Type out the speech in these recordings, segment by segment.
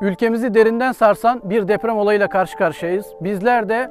Ülkemizi derinden sarsan bir deprem olayıyla karşı karşıyayız. Bizler de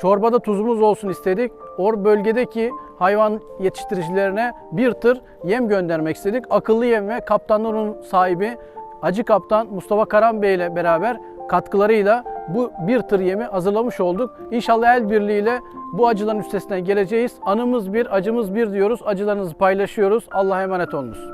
çorbada tuzumuz olsun istedik. Or bölgedeki hayvan yetiştiricilerine bir tır yem göndermek istedik. Akıllı yem ve kaptanlığının sahibi Acı Kaptan Mustafa Karan Bey ile beraber katkılarıyla bu bir tır yemi hazırlamış olduk. İnşallah el birliğiyle bu acıların üstesinden geleceğiz. Anımız bir, acımız bir diyoruz. Acılarınızı paylaşıyoruz. Allah'a emanet olunuz.